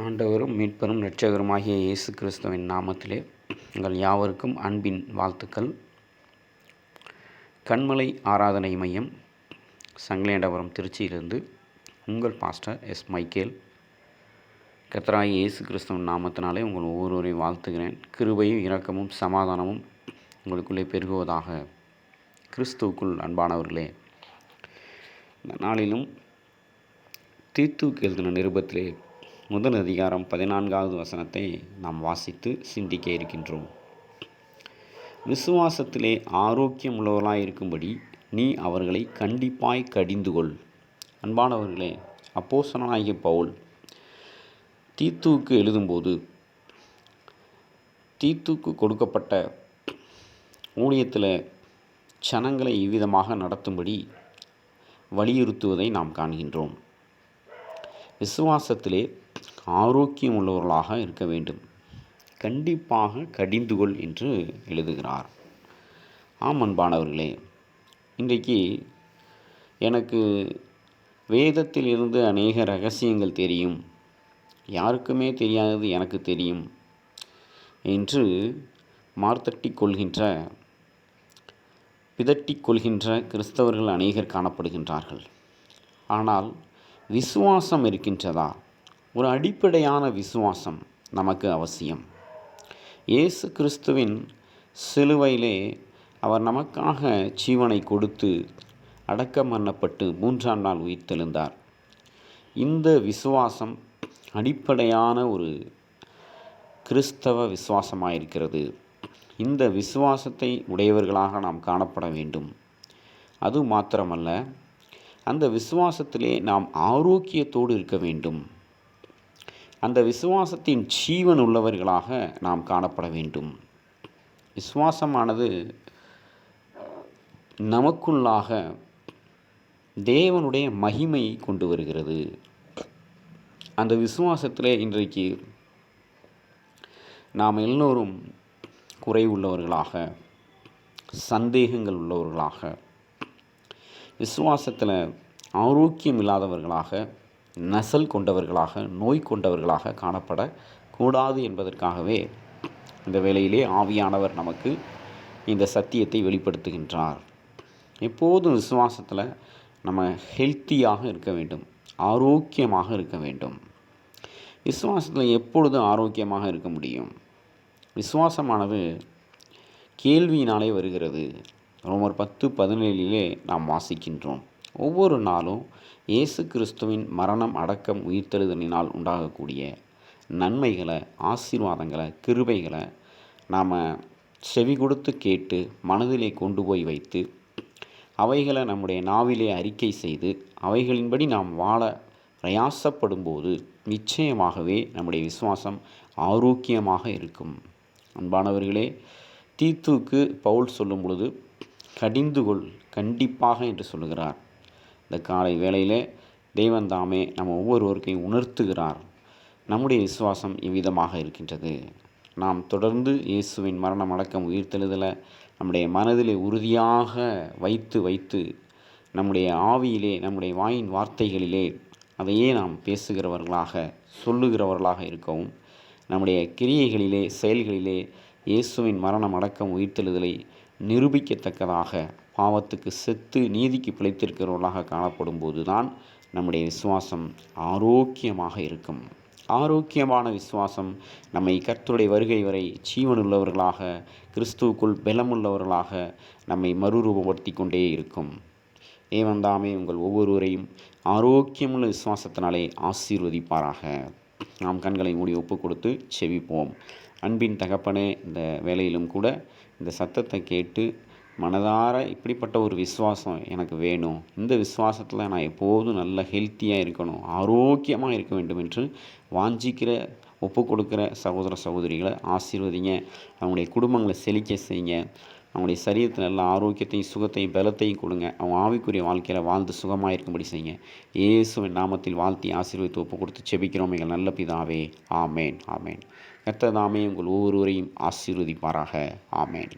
ஆண்டவரும் மீட்பரும் இரட்சகருமாகிய இயேசு கிறிஸ்துவின் நாமத்திலே உங்கள் யாவருக்கும் அன்பின் வாழ்த்துக்கள். கண்மலை ஆராதனை மையம் சங்கலேண்டபுரம் திருச்சியிலிருந்து உங்கள் பாஸ்டர் எஸ். மைக்கேல். கத்தராகி இயேசு கிறிஸ்துவின் நாமத்தினாலே உங்கள் ஒவ்வொருவரையும் வாழ்த்துகிறேன். கிருபையும் இரக்கமும் சமாதானமும் உங்களுக்குள்ளே பெருகுவதாக கிறிஸ்துவுக்குள் அன்பானவர்களே இந்த நாளிலும் தீத்துக்கு எழுதின நிருபத்திலே முதல் அதிகாரம் பதினான்காவது வசனத்தை நாம் வாசித்து சிந்திக்க இருக்கின்றோம். விசுவாசத்திலே ஆரோக்கியம் இருக்கும்படி நீ அவர்களை கண்டிப்பாய் கடிந்து கொள். அன்பானவர்களே அப்போசனாகிய பவுல் தீத்துவுக்கு எழுதும்போது தீத்துக்கு கொடுக்கப்பட்ட ஊழியத்தில் சனங்களை இவ்விதமாக நடத்தும்படி வலியுறுத்துவதை நாம் காண்கின்றோம். விசுவாசத்திலே ஆரோக்கியம் உள்ளவர்களாக இருக்க வேண்டும். கண்டிப்பாக கடிந்துகொள் என்று எழுதுகிறார். ஆம் அன்பானவர்களே இன்றைக்கு எனக்கு வேதத்தில் இருந்து அநேக ரகசியங்கள் தெரியும். யாருக்குமே தெரியாதது எனக்கு தெரியும் என்று மார்த்தட்டி கொள்கின்ற பிதட்டி கொள்கின்ற கிறிஸ்தவர்கள் அநேகர் காணப்படுகின்றார்கள். ஆனால் விசுவாசம் இருக்கின்றதா? ஒரு அடிப்படையான விசுவாசம் நமக்கு அவசியம். இயேசு கிறிஸ்துவின் சிலுவையிலே அவர் நமக்காக ஜீவனை கொடுத்து அடக்கம் பண்ணப்பட்டு மூன்றாம் நாள் உயிர்த்தெழுந்தார். இந்த விசுவாசம் அடிப்படையான ஒரு கிறிஸ்தவ விசுவாசமாக இருக்கிறது இந்த விசுவாசத்தை உடையவர்களாக நாம் காணப்பட வேண்டும். அது மாத்திரமல்ல அந்த விசுவாசத்திலே நாம் ஆரோக்கியத்தோடு இருக்க வேண்டும். அந்த விசுவாசத்தின் ஜீவன் உள்ளவர்களாக நாம் காணப்பட வேண்டும். விசுவாசமானது நமக்குள்ளாக தேவனுடைய மகிமையை கொண்டு வருகிறது. அந்த விசுவாசத்தில் இன்றைக்கு நாம் எல்லோரும் குறை உள்ளவர்களாக சந்தேகங்கள் உள்ளவர்களாக விசுவாசத்தில் ஆரோக்கியம் இல்லாதவர்களாக நசல் கொண்டவர்களாக நோய் கொண்டவர்களாக காணப்படக்கூடாது என்பதற்காகவே இந்த வேளையிலே ஆவியானவர் நமக்கு இந்த சத்தியத்தை வெளிப்படுத்துகின்றார். எப்போதும் விசுவாசத்தில் நம்ம ஹெல்த்தியாக இருக்க வேண்டும். ஆரோக்கியமாக இருக்க வேண்டும். விசுவாசத்தில் எப்பொழுதும் ஆரோக்கியமாக இருக்க முடியும்? விசுவாசமானது கேள்வியினாலே வருகிறது. ரோமர் பத்து பதினேழிலே நாம் வாசிக்கின்றோம். ஒவ்வொரு நாளும் இயேசு கிறிஸ்துவின் மரணம் அடக்கம் உயிர்த்தெழுதலினால் உண்டாகக்கூடிய நன்மைகளை ஆசீர்வாதங்களை கிருபைகளை நாம் செவி கொடுத்து கேட்டு மனதிலே கொண்டு போய் வைத்து அவைகளை நம்முடைய நாவிலே அறிக்கை செய்து அவைகளின்படி நாம் வாழ பிரயாசப்படும்போது நிச்சயமாகவே நம்முடைய விசுவாசம் ஆரோக்கியமாக இருக்கும். அன்பானவர்களே தீத்துக்கு பவுல் சொல்லும் பொழுது கடிந்துகொள் கண்டிப்பாக என்று சொல்லுகிறார். இந்த காலை வேளையிலே தெய்வம் தாமே நம்ம ஒவ்வொருவருக்கையும் உணர்த்துகிறார். நம்முடைய விசுவாசம் இவ்விதமாக இருக்கின்றது. நாம் தொடர்ந்து இயேசுவின் மரணம் அடக்கம் உயிர்த்தெழுதலை நம்முடைய மனதிலே உறுதியாக வைத்து வைத்து நம்முடைய ஆவியிலே நம்முடைய வாயின் வார்த்தைகளிலே அதையே நாம் பேசுகிறவர்களாக சொல்லுகிறவர்களாக இருக்கவும் நம்முடைய கிரியைகளிலே செயல்களிலே இயேசுவின் மரணம் அடக்கம் உயிர்த்தெழுதலை நிரூபிக்கத்தக்கதாக பாவத்துக்கு செத்து நீதிக்கு பிழைத்திருக்கிறவர்களாக காணப்படும் போதுதான் நம்முடைய விசுவாசம் ஆரோக்கியமாக இருக்கும். ஆரோக்கியமான விசுவாசம் நம்மை கர்த்தருடைய வருகை வரை ஜீவனுள்ளவர்களாக கிறிஸ்துவுக்குள் பலமுள்ளவர்களாக நம்மை மறுரூபப்படுத்தி கொண்டே இருக்கும். ஏவந்தாமே உங்கள் ஒவ்வொருவரையும் ஆரோக்கியமுள்ள விசுவாசத்தினாலே ஆசீர்வதிப்பாராக. நாம் கண்களை மூடி ஒப்பு கொடுத்து செவிப்போம் அன்பின் தகப்பனே இந்த வேலையிலும் கூட இந்த சத்தத்தை கேட்டு மனதார இப்படிப்பட்ட ஒரு விசுவாசம் எனக்கு வேணும். இந்த விசுவாசத்தில் நான் எப்போதும் நல்ல ஹெல்த்தியாக இருக்கணும். ஆரோக்கியமாக இருக்க வேண்டும் என்று வாஞ்சிக்கிற ஒப்பு கொடுக்குற சகோதர சகோதரிகளை ஆசீர்வதிங்க. அவங்களுடைய குடும்பங்களை செழிக்க செய்யுங்க. அவங்களுடைய சரீரத்தில் நல்ல ஆரோக்கியத்தையும் சுகத்தையும் பலத்தையும் கொடுங்க. அவங்க ஆவிக்குரிய வாழ்க்கையில் வாழ்ந்து சுகமாக இருக்கும்படி செய்யுங்க. இயேசுவின் நாமத்தில் வாழ்த்தி ஆசீர்வதித்து ஒப்பு கொடுத்து செபிக்கிறோம். எங்கள் நல்ல பிதாவே. ஆமேன். ஆமேன். கத்ததாமே உங்கள் ஒவ்வொருவரையும் ஆசீர்வதிப்பாராக. ஆமேன்.